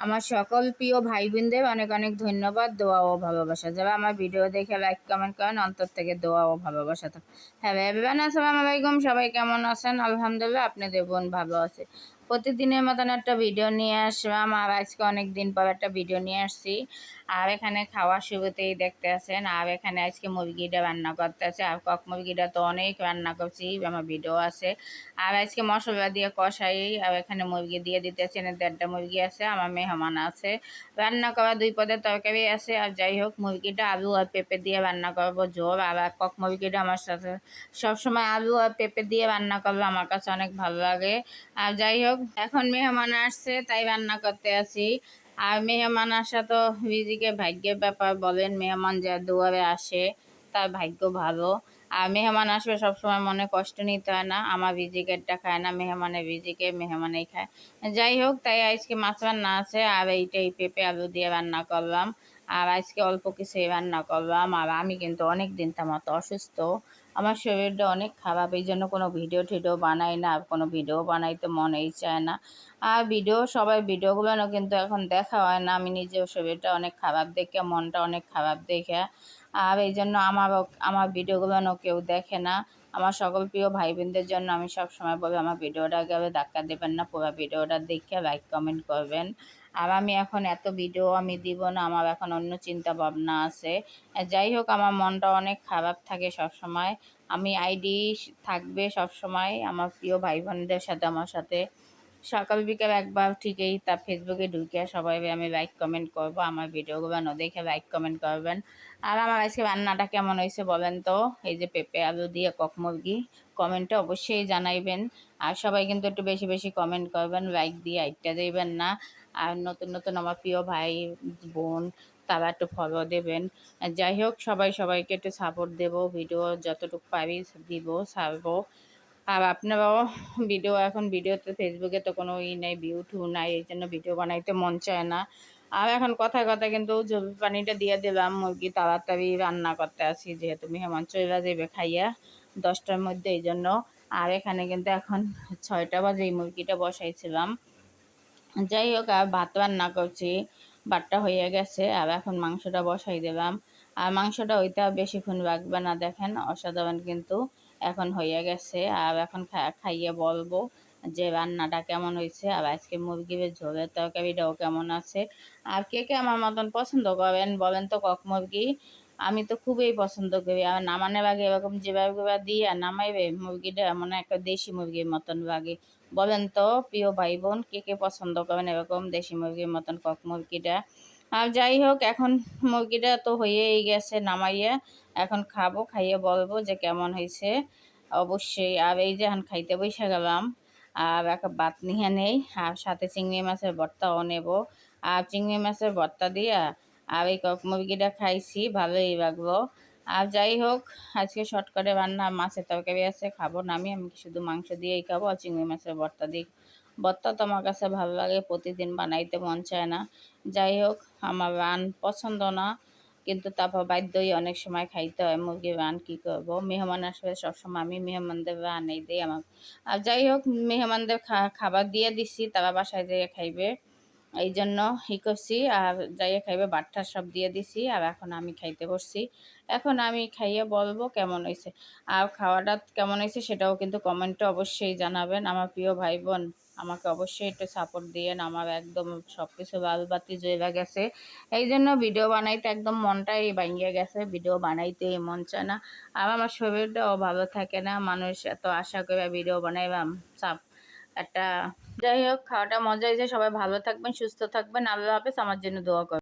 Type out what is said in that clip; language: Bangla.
আমার সকল প্রিয় ভাই বোনদের অনেক অনেক ধন্যবাদ, দোয়া ও ভালোবাসা। যারা আমার ভিডিও দেখে লাইক কমেন্ট করেন, অন্তর থেকে দোয়া ও ভালোবাসা তো হ্যাঁ ভাই আসসালামু আলাইকুম, সবাই কেমন আছেন? আলহামদুলিল্লাহ, আপনাদের বোন ভালো আছে। প্রতিদিনের মতন একটা ভিডিও নিয়ে আসলাম আর আজকে অনেক দিন পর একটা ভিডিও নিয়ে আসছি। আর এখানে খাওয়ার শুরুতেই দেখতে আছেন। আর এখানে আজকে মুরগিটা রান্না করতে আছে আর কক মুরগিটা তো অনেক রান্না করছি, আমার ভিডিও আছে। আর আজকে মশলা দিয়ে কষাই, আর এখানে মুরগি দিয়ে দিতেছি এনে দেড়টা মুরগি আছে, আমার মেহমান আছে। রান্না করা দুই পদের তরকারি আছে, আর যাই হোক, মুরগিটা আলু আর পেঁপে দিয়ে রান্না করব জোর। আর কক মুরগিটা আমার সাথে সবসময় আলু আর পেঁপে দিয়ে রান্না করব আমার কাছে অনেক ভালো লাগে। আর যাই হোক এখন মেহমান আসছে, তাই রান্না করতে আছি। আর মেহমান আসা তো রিজিকে ভাগ্যের ব্যাপার, বলেন মেহমান যা দুয়ারে আসে, তার ভাগ্য ভালো। আর মেহমান আসবে সবসময় মনে কষ্ট নিতে হয় না, আমার রিজিকেরটা খায় না, মেহমানের রিজিকে মেহমানেই খায়। যাই হোক, তাই আজকে মাছ রান্না আছে, আর এইটাই পেঁপে আলু দিয়ে রান্না করলাম। আর আজকে অল্প কিছুই রান্না করলাম, আর আমি কিন্তু অনেক দিন মতো অসুস্থ। আমার শরীরটা অনেক খারাপ, এই জন্য কোনো ভিডিও টিডিও বানাই না কোনো ভিডিও বানাইতে মনেই চায় না। আর ভিডিও সবাই ভিডিওগুলো কিন্তু এখন দেখা হয় না, আমি নিজেও শরীরটা অনেক খারাপ দেখে, মনটা অনেক খারাপ দেখে। আর এই জন্য আমারও আমার ভিডিওগুলো কেউ দেখে না। আমার সকল প্রিয় ভাই বোনদের জন্য আমি সব সময় বলি, আমার ভিডিওটা গেলে ধাক্কা দেবেন না, পুরো ভিডিওটা দেখে লাইক কমেন্ট করবেন। আর আমি এখন এত ভিডিও আমি দিব না, আমার এখন অন্য চিন্তা ভাবনা আছে। যাই হোক, আমার মনটা অনেক খারাপ থাকে সব সময় আমি আইডি থাকবে সব সময় আমার প্রিয় ভাই বোনদের সাথে, আমার সাথে। সকাল বিকাল একবার ঠিকই তা ফেসবুকে ঢুকে সবাই আমি লাইক কমেন্ট করব, আমার ভিডিওগুলো দেখে লাইক কমেন্ট করবেন। আর আমার আজকে রান্নাটা কেমন হয়েছে বলেন তো? এই যে পেঁপে, আলু দিয়ে কক মুরগি কমেন্টে অবশ্যই জানাইবেন। আর সবাই কিন্তু একটু বেশি বেশি কমেন্ট করবেন লাইক দিয়ে আইটটা দেবেন না। আর নতুন নতুন আমার প্রিয় ভাই, বোন, তারা একটু ফলো দেবেন। যাই হোক, সবাই সবাইকে একটু সাপোর্ট দেব, ভিডিও যতটুকু পারি দিব, ছাড়বো। আর আপনারাও ভিডিও এখন ভিডিওতে ফেসবুকে তো কোনো ই নেই ভিউ টু নাই, এই জন্য ভিডিও বানাইতে মন চায় না। আর এখন কথা কথা কিন্তু জমি পানিটা দিয়ে দিলাম, মুরগি তাড়াতাড়ি রান্না করতে আসি, যেহেতু মেহমান চলে যাবে খাইয়া দশটার মধ্যে, এই জন্য। আর এখানে কিন্তু এখন ছয়টা বাজে, এই মুরগিটা বসাইছিলাম। যাই হোক, আর ভাত রান্না করছি, ভাতটা হয়ে গেছে, আর এখন মাংসটা বসাই দিলাম। আর মাংসটা ওইটা বেশিক্ষণ রাখবে না, দেখেন, অসাধারণ কিন্তু। এখন হয়ে গেছে। আর এখন খাইয়ে বলব যে রান্নাটা কেমন হয়েছে। আর আজকে মুরগির ঝোলের তরকারিটাও কেমন আছে। আর কে কে আমার মতন পছন্দ করেন বলেন তো কক মুরগি? আমি তো খুবই পছন্দ করি। আর নামানোর আগে এরকম যেভাবে দিয়ে নামাইবে মুরগিটা মানে একটা দেশি মুরগির মতন লাগে। বলেন তো, প্রিয় ভাই বোন, কে কে পছন্দ করেন এরকম দেশি মুরগির মতন কক মুরগিটা? আর যাই হোক, এখন মুরগিটা তো হয়েই গেছে নামাইয়া। এখন খাব, খাইয়ে বলব যে কেমন হয়েছে। অবশ্যই, আর এই যে এখন খাইতে বসে গেলাম। আর একটা বাত নিয়ে নেই, আর সাথে চিংড়ি মাছের ভর্তাও নেব। আর চিংড়ি মাছের ভর্তা দিয়া আর এই কক মুরগিটা খাইছি, ভালোই লাগল। আর যাই হোক, আজকে শর্টকাটে রান্না, মাছের তরকারি আছে, খাব না আমি আমি শুধু মাংস দিয়েই খাব, আর চিংড়ি মাছের ভর্তা দিই। ভর্তা তো আমার কাছে ভালো লাগে, প্রতিদিন বানাইতে মন চায় না। যাই হোক, আমার রান পছন্দ না, কিন্তু তারপর বাধ্যই অনেক সময় খাইতে হয়, মুরগির রান কী করব? মেহমান আসবে সবসময় আমি মেহমানদের রানেই দিই আমার। আর যাই হোক, মেহমানদের খাবার দিয়ে দিছি, তারা বাসায় যেয়ে খাইবে। এই জন্য ই করছি, আর যাইয়ে খাইবে, বাট্টা সব দিয়ে দিছি, আর এখন আমি খাইতে বসছি। এখন আমি খাইয়ে বলব কেমন হয়েছে আর খাওয়াটা কেমন হয়েছে সেটাও কিন্তু কমেন্টে অবশ্যই জানাবেন, আমার প্রিয় ভাই বোন আমাকে অবশ্যই একটু সাপোর্ট দিয়েন, আমার একদম সব কিছু বাতি জয়লা গেছে। এই জন্য ভিডিও বানাইতে একদম মনটাই ভাঙিয়ে গেছে ভিডিও বানাইতে মন চায় না। আর আমার শরীরটাও ভালো থাকে না, মানুষ এত আশা করে ভিডিও বানাইবাম সাপ একটা যাই হোক, খাওয়াটা মজা হয়েছে সবাই ভালো থাকবেন, সুস্থ থাকবেন, আল্লাহ হাফেজ, আমার জন্য দোয়া করবেন